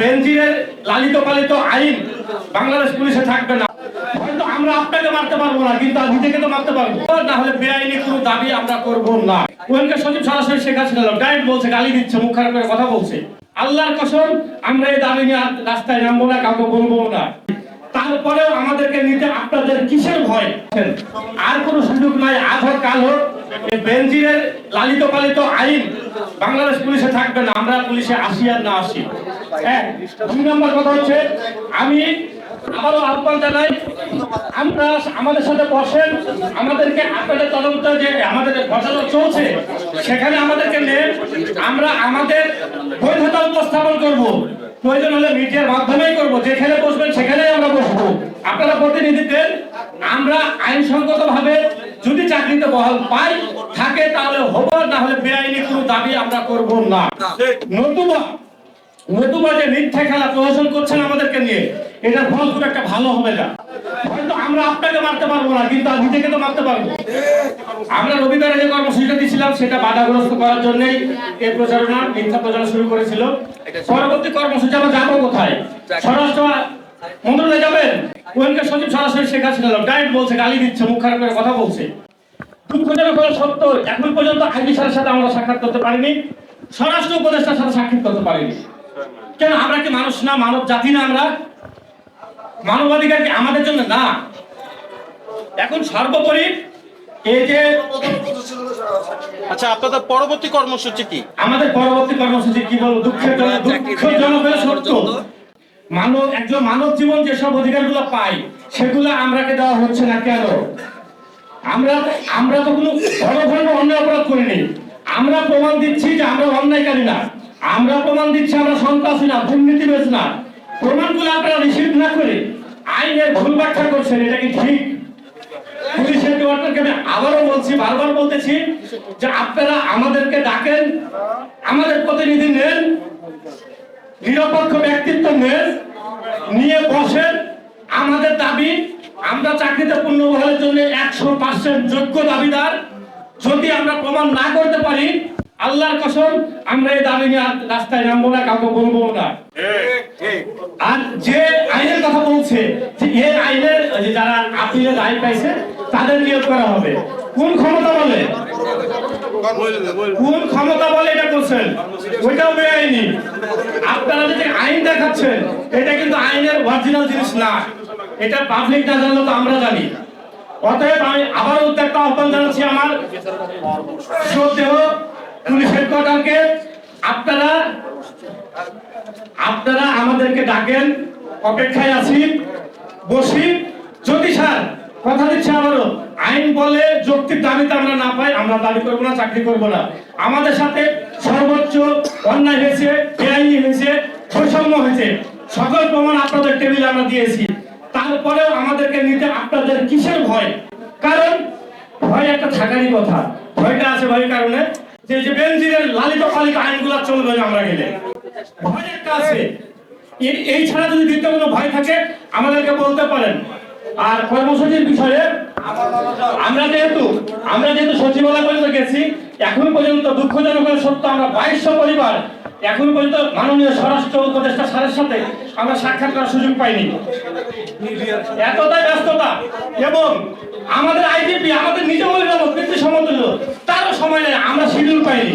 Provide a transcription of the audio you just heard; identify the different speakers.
Speaker 1: বেনজিরের লালিত পালিত আইন বাংলাদেশ পুলিশে থাকবে না। হয়তো আমরা আপনাকে মারতে পারব না, কিন্তু নিজেকে তো মারতে পারব। না হলে বেআইনি কোনো দাবি আমরা করব না। সচিব সরাসরি শেখ হাসিনা ডাইরেক্ট বলছে, গালি দিচ্ছে, মুখ খারাপ করে কথা বলছে। আল্লাহর কসম, আমরা এই দাবি নিয়ে রাস্তায় নামবো না, কাউকে বলব না। তারপরেও আমাদেরকে নিতে আপনাদের কিসের ভয়? আর কোনো সুযোগ নাই, আজ হোক, কাল হোক বেনজিরের লালিত পালিত আইন বাংলাদেশ পুলিশে থাকবে না। আমরা পুলিশে আসি আর না আসি। এক দুই নম্বর কথা হচ্ছে আমি আবারও আহ্বান জানাই আমরা আমাদের সাথে বসেন আমাদেরকে আপনাদের তদন্ত যে আমাদের ঘটনা চলছে সেখানে আমাদেরকে নেন আমরা আমাদের বৈধতা উপস্থাপন করব। প্রয়োজন হলে মিডিয়ার মাধ্যমেই করব যেখানে বসবেন সেখানেই আমরা বসবো। আপনারা প্রতিনিধি দেন আমরা আইনসঙ্গত ভাবে যদি চাকরিতে বহাল পাই থাকে তাহলে হব না হলে বেআইনি কোনো দাবি আমরা করব না। নতুবা নতুবা যে মিথ্যা খেলা প্রহসন করছেন আমাদেরকে নিয়ে, এটা ফল খুব একটা ভালো হবে না। হয়তো আমরা আপনাকে মারতে পারব না, কিন্তু নিজেকে তো মারতে পারব। আমরা রবিবারে যে কর্মসূচিটা দিয়েছিলাম সেটা বাধাগ্রস্ত করার জন্যই এই প্রচারণা, মিথ্যা প্রচারণা শুরু করেছিল। পরবর্তী কর্মসূচি আমরা যাব কোথায়? স্বরাষ্ট্র মন্ত্রণালয়ে যাবেন? গোয়েন্দা সচিব সরাসরি শেখ হাসিনা ডাইরেক্ট বলছে, গালি দিচ্ছে, মুখ খারাপ করে কথা বলছে। দুঃখজনক হলো সত্য, এখন পর্যন্ত আইবি স্যারের সাথে আমরা সাক্ষাৎ করতে পারিনি। স্বরাষ্ট্র উপদেষ্টার সাথে সাক্ষাৎ করতে পারিনি। কেন আমরা কি মানুষ না মানব জাতি না আমরা? মানবাধিকার কি আমাদের জন্য না। এখন সর্বোপরি এই যে
Speaker 2: আচ্ছা আপনাদের পরবর্তী কর্মসূচি কি?
Speaker 1: আমাদের পরবর্তী কর্মসূচি কি বলব দুঃখের জন্য দুঃখজনক হলে সত্য। মানব একজন মানব জীবন যেসব অধিকারগুলো পাই সেগুলো আমরাকে দেওয়া হচ্ছে না কেন? আমরা আমরা তো কোনো বড় ধরনের অন্যায় অপরাধ করিনি। আমরা প্রমাণ দিচ্ছি যে আমরা অন্যায়কারী না। আমরা প্রমাণ দিচ্ছি, আমরা সন্ত্রাসী না দুর্নীতিবাজ না। প্রমাণগুলো আপনারা রিসিভ না করে আইনের ভুল ব্যাখ্যা করছেন, এটা কি ঠিক? পুলিশের ডিপার্টমেন্টকে আমি আবারও বলছি, বারবার বলতেছি যে আপনারা আমাদেরকে ডাকেন, আমাদের প্রতিনিধি নেন, নিরপেক্ষ ব্যক্তিত্ব নেন, নিয়ে বসেন। আমাদের দাবি, আমরা চাকরিতে পুনর্বহালের জন্য একশো পার্সেন্ট যোগ্য দাবিদার। যদি আমরা প্রমাণ না করতে পারি আল্লাহর কসম, আমরা এই দাবি রাস্তায় নামবো না, কাউকে বলব না। আর যে আইনের কথা বলছে, যে এই আইনের যারা আপিলের রায় পাইছে, তাদের নিয়োগ করা হবে। কোন ক্ষমতা বলে? কোন ক্ষমতা বলে এটা করছেন ওইটাও বেআইনি। আপনারা যদি আইন দেখাচ্ছেন, এটা কিন্তু আইনের অরিজিনাল জিনিস না। এটা পাবলিক না জানলে তো আমরা জানি। অতএব আমি আবার উদ্যোক্তা আহ্বান জানাচ্ছি আমার। শ্রদ্ধেয় পুলিশ হেডকোয়ার্টারকে আপনারা আপনারা আমাদেরকে ডাকেন। অপেক্ষায় আছি। বসি। যদি স্যার, কথা দিচ্ছি আবারও। আইন বলে যৌক্তিক দাবিতে আমরা না পাই, আমরা দাবি করব না, চাকরি করব না। আমাদের সাথে সর্বোচ্চ অন্যায় হয়েছে, বেআইনি হয়েছে, বৈষম্য হয়েছে। সকল প্রমাণ আপনাদের টেবিলে আমরা দিয়েছি। তারপরেও আমাদেরকে নিতে আপনাদের কিসের ভয়? কারণ ভয় একটা থাকারই কথা। ভয়টা আছে ভয়ের কারণে। যে যে বেনজিরের লালিত পালিত আইনগুলো চলবে আমরা গেলে। ভয় একটা আছে। এই- ছাড়া যদি দ্বিতীয় কোনো ভয় থাকে, আমাদেরকে বলতে পারেন। আর কর্মসূচির বিষয়ে, আমরা যেহেতু আমরা যেহেতু সচিবালয় পর্যন্ত গেছি, এখন পর্যন্ত দুঃখজনক সত্য, আমরা বাইশশো পরিবার, এখন পর্যন্ত মাননীয় স্বরাষ্ট্র উপদেষ্টা স্যারের সাথে আমরা সাক্ষাৎ করার সুযোগ পাইনি। এতটাই ব্যস্ততা, এবং আমাদের আইডিপি আমাদের নিজ মহিলা সমতুল্য। তারও সময় আমরা শিডিউল পাইনি।